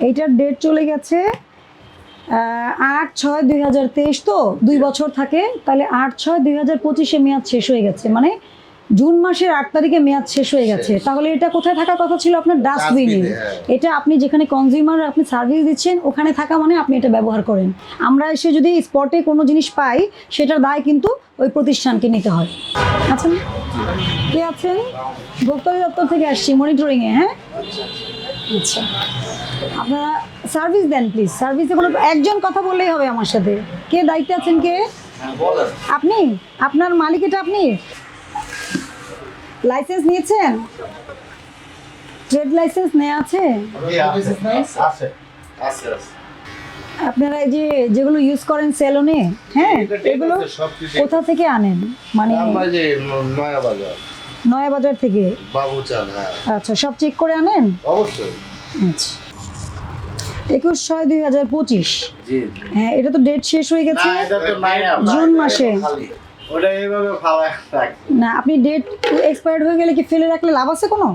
এইটার ডেট চলে গেছে আট ছয় দুই হাজার তেইশ তো দুই বছর থাকে তাহলে আট ছয় দুই হাজার পঁচিশে মেয়াদ শেষ হয়ে গেছে মানে জুন মাসের আট তারিখে মেয়াদ শেষ হয়ে গেছে। তাহলে এটা কোথায় থাকার কথা ছিল আপনার ডাস্টবিনে হ্যাঁ। এটা আপনি যেখানে কনজিউমার আপনি সার্ভিস দিচ্ছেন ওখানে থাকা মানে আপনি এটা ব্যবহার করেন। আমরা এসে যদি স্পটে কোনো জিনিস পাই সেটার দায় কিন্তু ওই প্রতিষ্ঠানকে নিতে হয়। আচ্ছা কে আছেন? ভোক্তা দপ্তর থেকে আসছি মনিটরিংয়ে হ্যাঁ? আচ্ছা। আপনারা সার্ভিস দেন প্লিজ সার্ভিসে কোনো একজন কথা বললেই হবে আমার সাথে। কে দায়িত্বে আছেন কে? আপনি? আপনার মালিক এটা আপনি? লাইসেন্স নিয়েছেন? ট্রেড লাইসেন্স নেওয়া আছে? আপনারা এই যে যেগুলো ইউজ করেন সেলুনে হ্যাঁ এগুলো কোথা থেকে আনেন? মানে নয়া বাজার। থেকে? হ্যাঁ। আচ্ছা সব চেক করে আনেন? অবশ্যই। আচ্ছা। একুশ ছয় দুই হাজার পঁচিশ। হ্যাঁ এটা তো ডেট শেষ হয়ে গেছে। জুন মাসে। খালি। ওটা এইভাবে ফালা রাখ। না আপনি ডেট এক্সপায়ার্ড হয়ে গেলে কি ফেলে রাখলে লাভ আছে কোনো?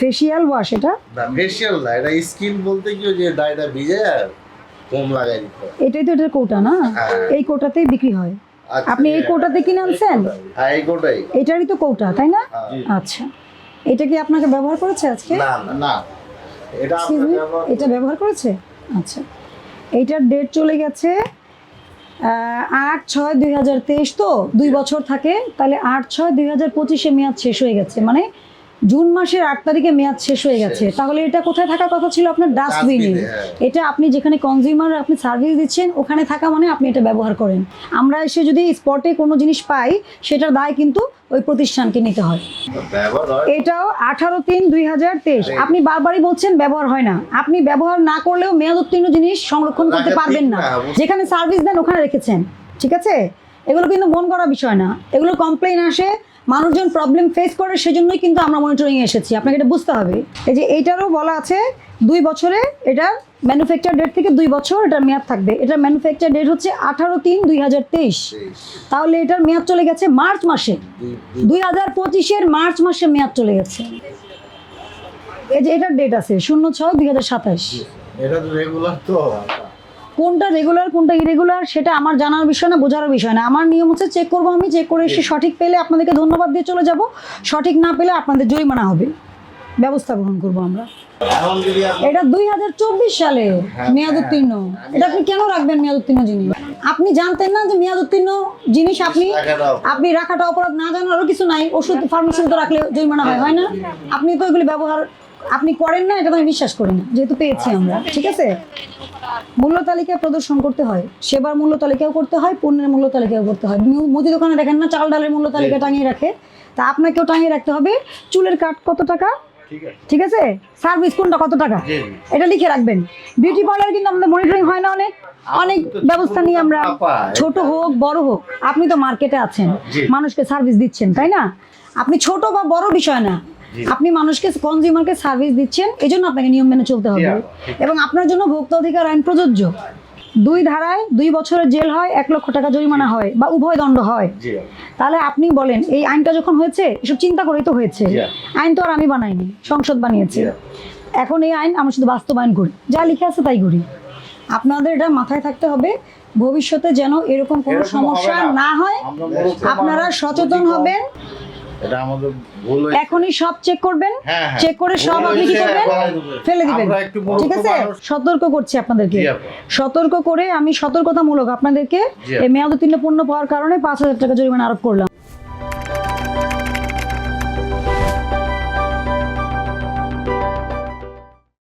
ফেসিয়াল ওয়াশ এটা? না ফেশিয়াল না এটা স্কিন বলতে কি যে ডাইটা ভিজে আর কম লাগাই দিতে এটাই তো এটার কোটা না? হ্যাঁ। এই কোটাতেই বিক্রি হয়। আচ্ছা, আপনি এই কোটাতে কিনে আনছেন হ্যাঁ এই কোটাই। এটারই তো কোটা তাই না? হ্যাঁ। আচ্ছা। এটা কি আপনাকে ব্যবহার করেছে আজকে? না না। এটা? ব্যবহার- এটা ব্যবহার করেছে? আচ্ছা। এইটার ডেট চলে গেছে আহ, আট ছয় দুই হাজার তেইশ তো দুই বছর থাকে তাহলে আট ছয় দুই হাজার পঁচিশে মেয়াদ শেষ হয়ে গেছে। মানে জুন মাসের আট তারিখে মেয়াদ শেষ হয়ে গেছে। তাহলে এটা কোথায় থাকার কথা ছিল? আপনার ডাস্টবিনে হ্যাঁ। এটা আপনি যেখানে কনজিউমার আপনি সার্ভিস দিচ্ছেন ওখানে থাকা মানে আপনি এটা ব্যবহার করেন। আমরা এসে যদি স্পটে কোনো জিনিস পাই সেটার দায় কিন্তু ওই প্রতিষ্ঠানকে নিতে হয়। এটাও আঠারো তিন দুই হাজার তেইশ। আপনি বারবারই বলছেন ব্যবহার হয় না। আপনি ব্যবহার না করলেও মেয়াদ উত্তীর্ণ জিনিস সংরক্ষণ করতে পারবেন না। না, যেখানে সার্ভিস দেন ওখানে রেখেছেন। ঠিক আছে? এগুলো কিন্তু মন করা বিষয় না। এগুলো কমপ্লেন আসে মানুষজন প্রবলেম ফেস করে, সেজন্যই কিন্তু আমরা মনিটরিং এসেছি। আপনাকে এটা বুঝতে হবে। এই যে এইটারও বলা আছে, দুই বছরে এটা ম্যানুফ্যাকচার ডেট থেকে দুই বছর এটার মেয়াদ থাকবে। এটার ম্যানুফ্যাকচার ডেট হচ্ছে আঠারো তিন দুই হাজার তেইশ। তাহলে এটার মেয়াদ চলে গেছে মার্চ মাসে। দুই- হাজার পঁচিশের মার্চ মাসে মেয়াদ চলে গেছে। এই যে এটার ডেট আছে, শূন্য ছয় দুই হাজার সাতাশ। এটা রেগুলার তো। কোনটা রেগুলার কোনটা ইরেগুলার সেটা আমার জানার বিষয় না বোঝার বিষয় না। আমার নিয়ম হচ্ছে চেক করব আমি চেক করে এসে সঠিক পেলে আপনাদেরকে ধন্যবাদ দিয়ে চলে যাব। সঠিক না পেলে আপনাদের জরিমানা হবে। ব্যবস্থা গ্রহণ করব আমরা। এটা দুই হাজার চব্বিশ সালে হ্যাঁ, মেয়াদ উত্তীর্ণ এটা আপনি কেন রাখবেন মেয়াদ উত্তীর্ণ জিনিস? আপনি জানতেন না যে মেয়াদ উত্তীর্ণ জিনিস আপনি আপনি রাখাটা অপরাধ না জানারও কিছু নাই। ওষুধ ফার্মেসিতে রাখলে জরিমানা হয় হয় না? আপনি তো এগুলি ব্যবহার আপনি করেন না এটা তো আমি বিশ্বাস করি না যেহেতু পেয়েছি আমরা ঠিক আছে? মূল্য তালিকা প্রদর্শন করতে হয় সেবার মূল্য তালিকাও করতে হয় পণ্যের মূল্য তালিকাও করতে হয়। মুদি দোকানে দেখেন না চাল ডালের মূল্য তালিকা টাঙিয়ে রাখে। তা আপনাকেও টাঙিয়ে রাখতে হবে চুলের কাট কত টাকা? ঠিক আছে। সার্ভিস কোনটা কত টাকা। এটা লিখে রাখবেন। বিউটি পার্লার কিন্তু আমাদের মনিটরিং হয় না অনেক। অনেক ব্যবস্থা নিয়ে আমরা ছোট হোক বড় হোক আপনি তো মার্কেটে আছেন। মানুষকে সার্ভিস দিচ্ছেন তাই না? আপনি ছোট বা বড় বিষয় না। আপনি মানুষকে কনজিউমারকে সার্ভিস দিচ্ছেন এই জন্য আপনাকে নিয়ম মেনে চলতে হবে। এবং আপনার জন্য ভোক্তা অধিকার আইন প্রযোজ্য। দুই ধারায় দুই বছরের জেল হয় এক লক্ষ টাকা জরিমানা হয় বা উভয় দণ্ড হয়। তাহলে আপনি বলেন এই আইনটা যখন হয়েছে এসব চিন্তা করেই তো হয়েছে। আইন তো আর আমি বানাইনি সংসদ বানিয়েছে। এখন এই আইন আমরা শুধু বাস্তবায়ন করি যা লিখে আছে তাই করি। আপনাদের এটা মাথায় থাকতে হবে ভবিষ্যতে যেন এরকম কোনো সমস্যা না। হয় আপনারা সচেতন হবেন। এটা আমাদের ভুল হয়েছে। এখনই সব চেক করবেন হ্যাঁ, হ্যাঁ। চেক করে সব আপনি কি করবেন ফেলে দিবেন। ঠিক আছে? সতর্ক করছি আপনাদেরকে। সতর্ক করে আমি সতর্কতামূলক আপনাদেরকে এই মেয়াদ উত্তীর্ণ পণ্য পাওয়ার কারণে পাঁচ হাজার টাকা জরিমানা আরোপ করলাম।